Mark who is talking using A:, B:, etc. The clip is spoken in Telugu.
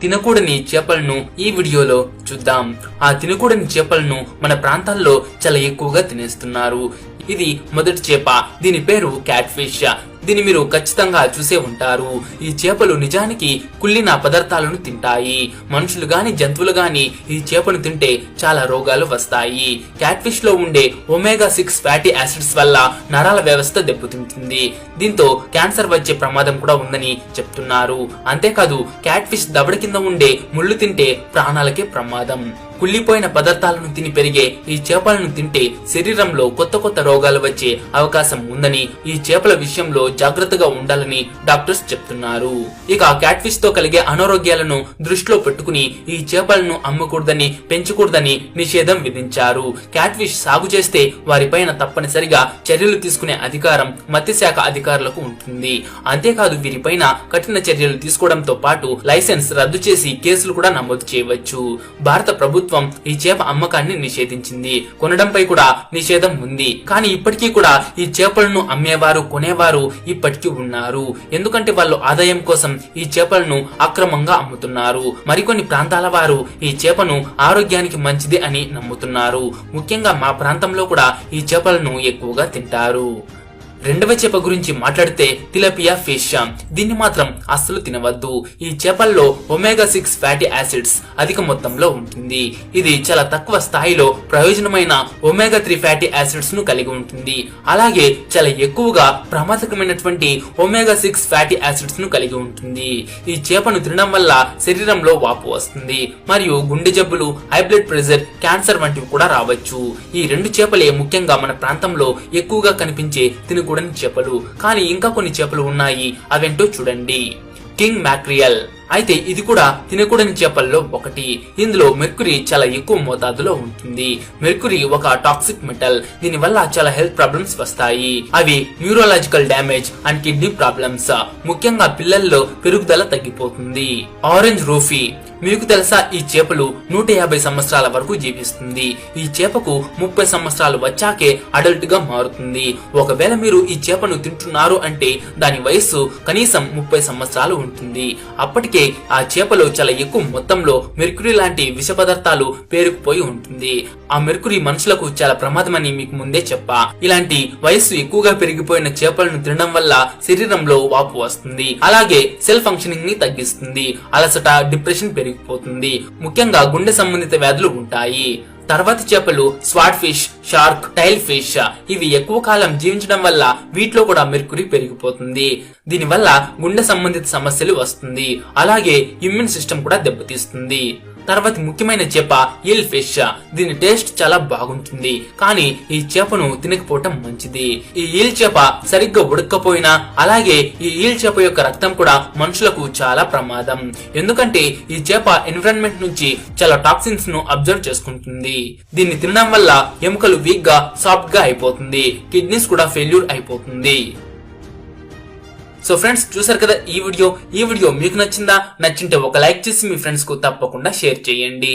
A: తినకూడని చేపలను ఈ వీడియోలో చూద్దాం. ఆ తినకూడని చేపలను మన ప్రాంతాల్లో చాలా ఎక్కువగా తినేస్తున్నారు. ఇది మొదటి చేప. దీని పేరు క్యాట్ ఫిష్ దీన్ని మీరు ఖచ్చితంగా చూసే ఉంటారు. ఈ చేపలు నిజానికి కుళ్ళిన పదార్థాలను తింటాయి. మనుషులు గాని జంతువులు గాని ఈ చేపను తింటే చాలా రోగాలు వస్తాయి. క్యాట్ ఫిష్లో ఉండే ఒమేగా సిక్స్ ఫ్యాటీ యాసిడ్స్ వల్ల నరాల వ్యవస్థ దెబ్బతింటుంది. దీంతో క్యాన్సర్ వచ్చే ప్రమాదం కూడా ఉందని చెప్తున్నారు. అంతేకాదు క్యాట్ ఫిష్ దవడ కింద ఉండే ముళ్ళు తింటే ప్రాణాలకే ప్రమాదం. కుళ్ళిపోయిన పదార్థాలను తిని పెరిగే ఈ చేపలను తింటే శరీరంలో కొత్త కొత్త రోగాలు వచ్చే అవకాశం ఉందని ఈ చేపల విషయంలో జాగ్రత్తగా ఉండాలని డాక్టర్స్ చెప్తున్నారు. ఇక క్యాట్ ఫిష్తో కలిగే అనారోగ్యాలను దృష్టిలో పెట్టుకుని ఈ చేపలను అమ్మకూడదని పెంచకూడదని నిషేధం విధించారు. క్యాట్ ఫిష్ సాగు చేస్తే వారిపైన తప్పనిసరిగా చర్యలు తీసుకునే అధికారం మత్స్యశాఖ అధికారులకు ఉంటుంది. అంతేకాదు వీరిపైన కఠిన చర్యలు తీసుకోవడంతో పాటు లైసెన్స్ రద్దు చేసి కేసులు కూడా నమోదు చేయవచ్చు. భారత ప్రభుత్వం ఈ చేప అమ్మకాన్ని నిషేధించింది. కొనడంపై కూడా నిషేధం ఉంది. కానీ ఇప్పటికీ కూడా ఈ చేపలను అమ్మేవారు కొనేవారు ఇప్పటికీ ఉన్నారు. ఎందుకంటే వాళ్ళు ఆదాయం కోసం ఈ చేపలను అక్రమంగా అమ్ముతున్నారు. మరికొన్ని ప్రాంతాల వారు ఈ చేపను ఆరోగ్యానికి మంచిది అని నమ్ముతున్నారు. ముఖ్యంగా మా ప్రాంతంలో కూడా ఈ చేపలను ఎక్కువగా తింటారు. రెండవ చేప గురించి మాట్లాడితే తిలపియా ఫిష్. దీన్ని మాత్రం అస్సలు తినవద్దు. ఈ చేపల్లో ఒమేగా సిక్స్ ఫ్యాటీ యాసిడ్స్ అధిక మొత్తంలో ఉంటుంది. ఇది చాలా తక్కువ స్థాయిలో ప్రయోజనమైన ఒమేగా త్రీ ఫ్యాటీ యాసిడ్స్ను కలిగి ఉంటుంది. అలాగే చాలా ఎక్కువగా ప్రమాదకరమైనటువంటి ఒమేగా సిక్స్ ఫ్యాటీ యాసిడ్స్ను కలిగి ఉంటుంది. ఈ చేపను తినడం వల్ల శరీరంలో వాపు వస్తుంది. మరియు గుండె జబ్బులు హై బ్లడ్ ప్రెషర్ క్యాన్సర్ వంటివి కూడా రావచ్చు. ఈ రెండు చేపలే ముఖ్యంగా మన ప్రాంతంలో ఎక్కువగా కనిపించే కూడని చేపలు. కానీ ఇంకా కొన్ని చేపలు ఉన్నాయి. అవేంటో చూడండి. King mackerel. అయితే ఇది కూడా తినకూడని చేపల్లో ఒకటి. ఇందులో మెర్కురీ చాలా ఎక్కువ మోతాదులో ఉంటుంది. మెర్కురీ ఒక టాక్సిక్ మెటల్. దీని వల్ల చాలా హెల్త్ ప్రాబ్లమ్స్ వస్తాయి. అవి neurological damage and kidney problems. ముఖ్యంగా పిల్లల్లో పెరుగుదల తగ్గిపోతుంది. Orange roughy. మీకు తెలుసా ఈ చేపలు నూట యాభై సంవత్సరాల వరకు జీవిస్తుంది. ఈ చేపకు ముప్పై సంవత్సరాలు వచ్చాకే అడల్ట్గా మారుతుంది. ఒకవేళ మీరు ఈ చేపను తింటున్నారు అంటే దాని వయస్సు కనీసం ముప్పై సంవత్సరాలు ఉంటుంది. అప్పటికే ఆ చేపలో చాలా ఎక్కువ మొత్తంలో మెర్కురీ లాంటి విష పదార్థాలు పేరుకుపోయి ఉంటుంది. ఆ మెర్కురీ మనుషులకు చాలా ప్రమాదమని మీకు ముందే చెప్పా. ఇలాంటి వయస్సు ఎక్కువగా పెరిగిపోయిన చేపలను తినడం వల్ల శరీరంలో వాపు వస్తుంది. అలాగే సెల్ ఫంక్షనింగ్ని తగ్గిస్తుంది. అలసట డిప్రెషన్ పెరిగిపోతుంది. ముఖ్యంగా గుండె సంబంధిత వ్యాధులు ఉంటాయి. తర్వాత చేపలు swordfish shark tilefish. ఇవి ఎక్కువ కాలం జీవించడం వల్ల వీటిలో కూడా మెర్కురీ పెరిగిపోతుంది. దీనివల్ల గుండె సంబంధిత సమస్యలు వస్తుంది. అలాగే ఇమ్యూన్ సిస్టమ్ కూడా దెబ్బతీస్తుంది. తర్వాత ముఖ్యమైన చేప ఈల్ ఫిష్. దీని టేస్ట్ చాలా బాగుంటుంది. కానీ ఈ చేపను తినకపోవటం మంచిది. ఈ ఈల్ చేప సరిగ్గా ఉడకపోయినా అలాగే ఈ ఈల్ చేప యొక్క రక్తం కూడా మనుషులకు చాలా ప్రమాదం. ఎందుకంటే ఈ చేప ఎన్విరాన్మెంట్ నుంచి చాలా టాక్సిన్స్ను అబ్జర్వ్ చేసుకుంటుంది. దీన్ని తినడం వల్ల ఎముకలు వీక్గా సాఫ్ట్గా అయిపోతుంది. కిడ్నీస్ కూడా ఫెయిల్యూర్ అయిపోతుంది. సో ఫ్రెండ్స్ చూసారు కదా ఈ వీడియో? ఈ వీడియో మీకు నచ్చిందా? నచ్చింటే ఒక లైక్ చేసి మీ ఫ్రెండ్స్కు తప్పకుండా షేర్ చేయండి.